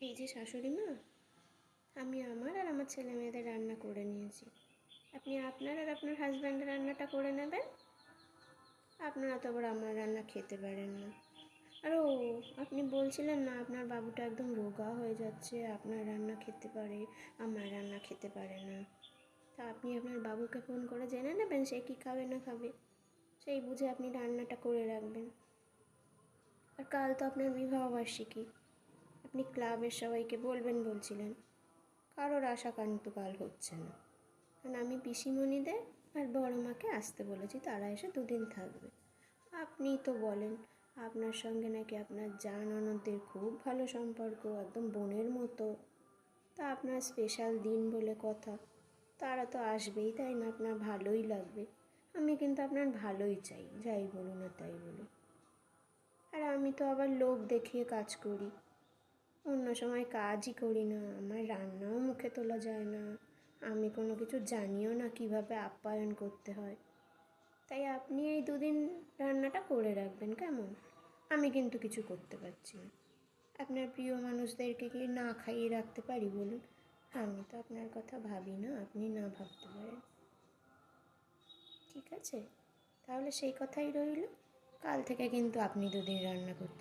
এই যে শাশুড়ি মা, আমি আমার আর আমার ছেলে মেয়েদের রান্না করে নিয়েছি। আপনি আপনার আর আপনার হাজব্যান্ডের রান্নাটা করে নেবেন? আপনারা তো আবার আমার রান্না খেতে পারেন না। আর ও আপনি বলছিলেন না, আপনার বাবুটা একদম রোগা হয়ে যাচ্ছে, আপনার রান্না খেতে পারে, আমার রান্না খেতে পারে না। তা আপনি আপনার বাবুকে ফোন করে জেনে নেবেন, সে কী খাবে না খাবে? সেই বুঝে আপনি রান্নাটা করে রাখবেন। আর কাল তো আপনার বিবাহবার্ষিকী আপনি ক্লাবের সবাইকে বলবেন বলছিলেন, কারোর আশা কিন্তু কাল হচ্ছে না। কারণ আমি পিসিমণিদের আর বড় মাকে আসতে বলেছি, তারা এসে দুদিন থাকবে। আপনি তো বলেন, আপনার সঙ্গে নাকি আপনার জান অনদের খুব ভালো সম্পর্ক, একদম বোনের মতো। তা আপনার স্পেশাল দিন বলে কথা। তারা তো আসবেই, তাই না? আপনার ভালোই লাগবে। আমি কিন্তু আপনার ভালোই চাই, যাই বলুন আর তাই বলুন। আর আমি তো আবার লোক দেখিয়ে কাজ করি। অন্য সময় কাজই করি না, আমার রান্নাও মুখে তোলা যায় না। আমি কোনো কিছু জানিও না কীভাবে আপ্যায়ন করতে হয়। তাই আপনি এই দুদিন রান্নাটা করে রাখবেন, কেমন? আমি কিন্তু কিছু করতে পারছি না। আপনার প্রিয় মানুষদেরকে কি না খাইয়ে রাখতে পারি বলুন? আমি তো আপনার কথা ভাবি না, আপনি না ভাবতে পারেন। ঠিক আছে, তাহলে সেই কথাই রইল। কাল থেকে কিন্তু আপনি দুদিন রান্না করতে